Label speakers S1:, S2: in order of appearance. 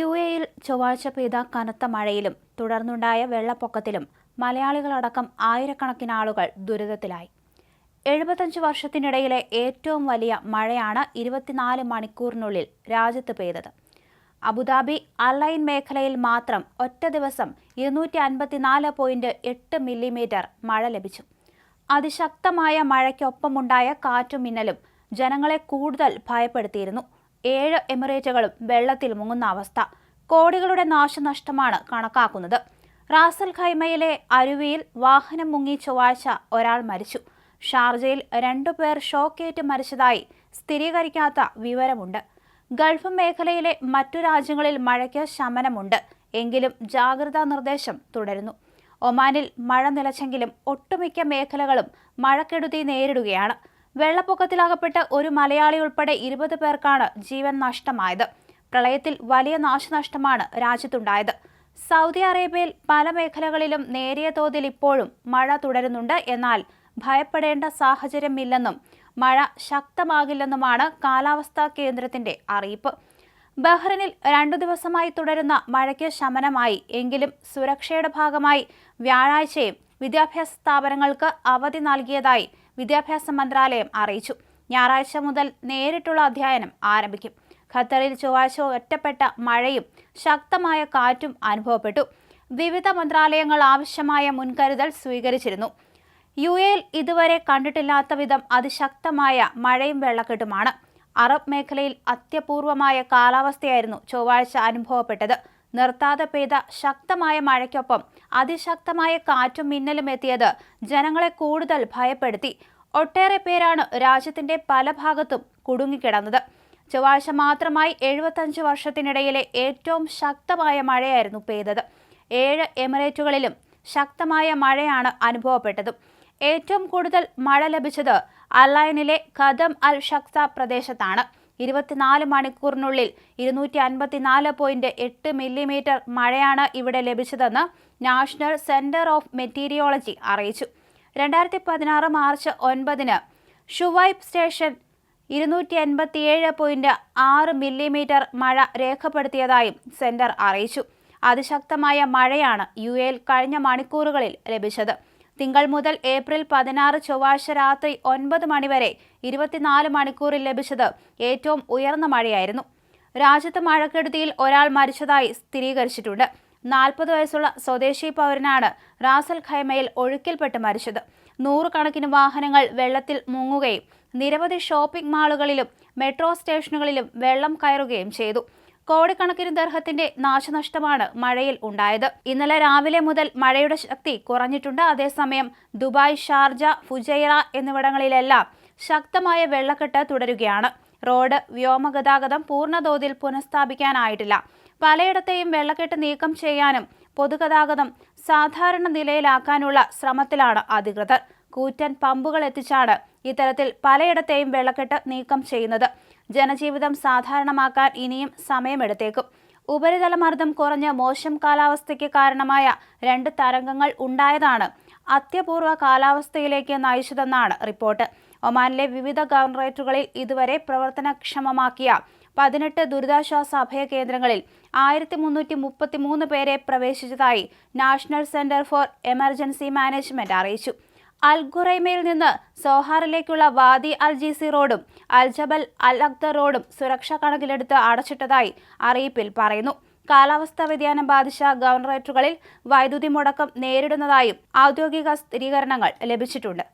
S1: U എയിൽ ചൊവ്വാഴ്ച പെയ്ത കനത്ത മഴയിലും തുടർന്നുണ്ടായ വെള്ളപ്പൊക്കത്തിലും മലയാളികളടക്കം ആയിരക്കണക്കിന് ആളുകൾ ദുരിതത്തിലായി. എഴുപത്തഞ്ച് വർഷത്തിനിടയിലെ ഏറ്റവും വലിയ മഴയാണ് ഇരുപത്തിനാല് മണിക്കൂറിനുള്ളിൽ രാജ്യത്ത് പെയ്തത്. അബുദാബി അലൈൻ മേഖലയിൽ മാത്രം ഒറ്റ ദിവസം ഇരുന്നൂറ്റി അൻപത്തിനാല് പോയിന്റ് എട്ട് മില്ലിമീറ്റർ മഴ ലഭിച്ചു. അതിശക്തമായ മഴയ്ക്കൊപ്പമുണ്ടായ കാറ്റും മിന്നലും ജനങ്ങളെ കൂടുതൽ ഭയപ്പെടുത്തിയിരുന്നു. ഏഴ് എമിറേറ്റുകളും വെള്ളത്തിൽ മുങ്ങുന്ന അവസ്ഥ കോടികളുടെ നാശനഷ്ടമാണ് കണക്കാക്കുന്നത്. റാസൽ ഖൈമയിലെ അരുവിയിൽ വാഹനം മുങ്ങി ചൊവ്വാഴ്ച ഒരാൾ മരിച്ചു. ഷാർജയിൽ രണ്ടുപേർ ഷോക്കേറ്റ് മരിച്ചതായി സ്ഥിരീകരിക്കാത്ത വിവരമുണ്ട്. ഗൾഫ് മേഖലയിലെ മറ്റു രാജ്യങ്ങളിൽ മഴയ്ക്ക് ശമനമുണ്ട്. എങ്കിലും ജാഗ്രതാ നിർദ്ദേശം തുടരുന്നു. ഒമാനിൽ മഴ നിലച്ചെങ്കിലും ഒട്ടുമിക്ക മേഖലകളും മഴക്കെടുതി നേരിടുകയാണ്. വെള്ളപ്പൊക്കത്തിലകപ്പെട്ട് ഒരു മലയാളി ഉൾപ്പെടെ ഇരുപത് പേർക്കാണ് ജീവൻ നഷ്ടമായത്. പ്രളയത്തിൽ വലിയ നാശനഷ്ടമാണ് രാജ്യത്തുണ്ടായത്. സൗദി അറേബ്യയിൽ പല മേഖലകളിലും നേരിയ തോതിൽ ഇപ്പോഴും മഴ തുടരുന്നുണ്ട്. എന്നാൽ ഭയപ്പെടേണ്ട സാഹചര്യമില്ലെന്നും മഴ ശക്തമാകില്ലെന്നുമാണ് കാലാവസ്ഥാ കേന്ദ്രത്തിന്റെ അറിയിപ്പ്. ബഹ്റിനിൽ രണ്ടു ദിവസമായി തുടരുന്ന മഴയ്ക്ക് ശമനമായി. എങ്കിലും സുരക്ഷയുടെ ഭാഗമായി വ്യാഴാഴ്ചയും വിദ്യാഭ്യാസ സ്ഥാപനങ്ങൾക്ക് അവധി നൽകിയതായി വിദ്യാഭ്യാസ മന്ത്രാലയം അറിയിച്ചു. ഞായറാഴ്ച മുതൽ നേരിട്ടുള്ള അധ്യയനം ആരംഭിക്കും. ഖത്തറിൽ ചൊവ്വാഴ്ച ഒറ്റപ്പെട്ട മഴയും ശക്തമായ കാറ്റും അനുഭവപ്പെട്ടു. വിവിധ മന്ത്രാലയങ്ങൾ ആവശ്യമായ മുൻകരുതൽ സ്വീകരിച്ചിരുന്നു. യു എയിൽ ഇതുവരെ കണ്ടിട്ടില്ലാത്ത വിധം അതിശക്തമായ മഴയും വെള്ളക്കെട്ടുമാണ്. അറബ് മേഖലയിൽ അത്യപൂർവമായ കാലാവസ്ഥയായിരുന്നു ചൊവ്വാഴ്ച അനുഭവപ്പെട്ടത്. നിർത്താതെ പെയ്ത ശക്തമായ മഴയ്ക്കൊപ്പം അതിശക്തമായ കാറ്റും മിന്നലും എത്തിയത് ജനങ്ങളെ കൂടുതൽ ഭയപ്പെടുത്തി. ഒട്ടേറെ പേരാണ് രാജ്യത്തിന്റെ പല ഭാഗത്തും കുടുങ്ങിക്കിടന്നത്. ചൊവ്വാഴ്ച മാത്രമായി എഴുപത്തഞ്ച് വർഷത്തിനിടയിലെ ഏറ്റവും ശക്തമായ മഴയായിരുന്നു പെയ്തത്. ഏഴ് എമിറേറ്റുകളിലും ശക്തമായ മഴയാണ് അനുഭവപ്പെട്ടത്. ഏറ്റവും കൂടുതൽ മഴ ലഭിച്ചത് അലൈനിലെ ഖദം അൽ ഷക്സ പ്രദേശത്താണ്. ഇരുപത്തിനാല് മണിക്കൂറിനുള്ളിൽ ഇരുന്നൂറ്റി അൻപത്തിനാല് പോയിന്റ് എട്ട് മില്ലിമീറ്റർ മഴയാണ് ഇവിടെ ലഭിച്ചതെന്ന് നാഷണൽ സെന്റർ ഓഫ് മെറ്റീരിയോളജി അറിയിച്ചു. രണ്ടായിരത്തി പതിനാറ് മാർച്ച് ഒൻപതിന് ഷുവൈബ് സ്റ്റേഷൻ ഇരുന്നൂറ്റി എൺപത്തിയേഴ് പോയിന്റ് ആറ് മില്ലിമീറ്റർ മഴ രേഖപ്പെടുത്തിയതായും സെന്റർ അറിയിച്ചു. അതിശക്തമായ മഴയാണ് യു എയിൽ കഴിഞ്ഞ മണിക്കൂറുകളിൽ ലഭിച്ചത്. തിങ്കൾ മുതൽ ഏപ്രിൽ പതിനാറ് ചൊവ്വാഴ്ച രാത്രി ഒൻപത് മണിവരെ ഇരുപത്തിനാല് മണിക്കൂറിൽ ലഭിച്ചത് ഏറ്റവും ഉയർന്ന മഴയായിരുന്നു. രാജ്യത്ത് മഴക്കെടുതിയിൽ ഒരാൾ മരിച്ചതായി സ്ഥിരീകരിച്ചിട്ടുണ്ട്. നാൽപ്പത് വയസ്സുള്ള സ്വദേശി പൗരനാണ് റാസൽ ഖൈമയിൽ ഒഴുക്കിൽപ്പെട്ട് മരിച്ചത്. നൂറുകണക്കിന് വാഹനങ്ങൾ വെള്ളത്തിൽ മുങ്ങുകയും നിരവധി ഷോപ്പിംഗ് മാളുകളിലും മെട്രോ സ്റ്റേഷനുകളിലും വെള്ളം കയറുകയും ചെയ്തു. കോടിക്കണക്കിന് ദർഹത്തിന്റെ നാശനഷ്ടമാണ് മഴയിൽ ഉണ്ടായത്. ഇന്നലെ രാവിലെ മുതൽ മഴയുടെ ശക്തി കുറഞ്ഞിട്ടുണ്ട്. അതേസമയം ദുബായ് ഷാർജ ഫുജൈറ എന്നിവിടങ്ങളിലെല്ലാം ശക്തമായ വെള്ളക്കെട്ട് തുടരുകയാണ്. റോഡ് വ്യോമഗതാഗതം പൂർണതോതിൽ പുനഃസ്ഥാപിക്കാനായിട്ടില്ല. പലയിടത്തെയും വെള്ളക്കെട്ട് നീക്കം ചെയ്യാനും പൊതുഗതാഗതം സാധാരണ നിലയിലാക്കാനുള്ള ശ്രമത്തിലാണ് അധികൃതർ. കൂറ്റൻ പമ്പുകൾ എത്തിച്ചാണ് ഇത്തരത്തിൽ പലയിടത്തെയും വെള്ളക്കെട്ട് നീക്കം ചെയ്യുന്നത്. ജനജീവിതം സാധാരണമാക്കാൻ ഇനിയും സമയമെടുത്തേക്കും. ഉപരിതല മർദ്ദം കുറഞ്ഞ മോശം കാലാവസ്ഥയ്ക്ക് കാരണമായ രണ്ട് തരംഗങ്ങൾ ഉണ്ടായതാണ് അത്യപൂർവ കാലാവസ്ഥയിലേക്ക് നയിച്ചതെന്നാണ് റിപ്പോർട്ട്. ഒമാനിലെ വിവിധ ഗവർണറേറ്റുകളിൽ ഇതുവരെ പ്രവർത്തനക്ഷമമാക്കിയ പതിനെട്ട് ദുരിതാശ്വാസ അഭയ കേന്ദ്രങ്ങളിൽ ആയിരത്തി മുന്നൂറ്റി മുപ്പത്തി മൂന്ന് പേരെ പ്രവേശിച്ചതായി National Centre for Emergency Management അറിയിച്ചു. അൽ ഖുറൈമയിൽ നിന്ന് സോഹാറിലേക്കുള്ള വാദി അൽ ജീസി റോഡും അൽ ജബൽ അൽ അക്ദർ റോഡും സുരക്ഷാ കണക്കിലെടുത്ത് അടച്ചിട്ടതായി അറിയിപ്പിൽ പറയുന്നു. കാലാവസ്ഥാ വ്യതിയാനം ബാധിച്ച ഗവർണറേറ്റുകളിൽ വൈദ്യുതി മുടക്കം നേരിടുന്നതായും ഔദ്യോഗിക സ്ഥിരീകരണങ്ങൾ ലഭിച്ചിട്ടുണ്ട്.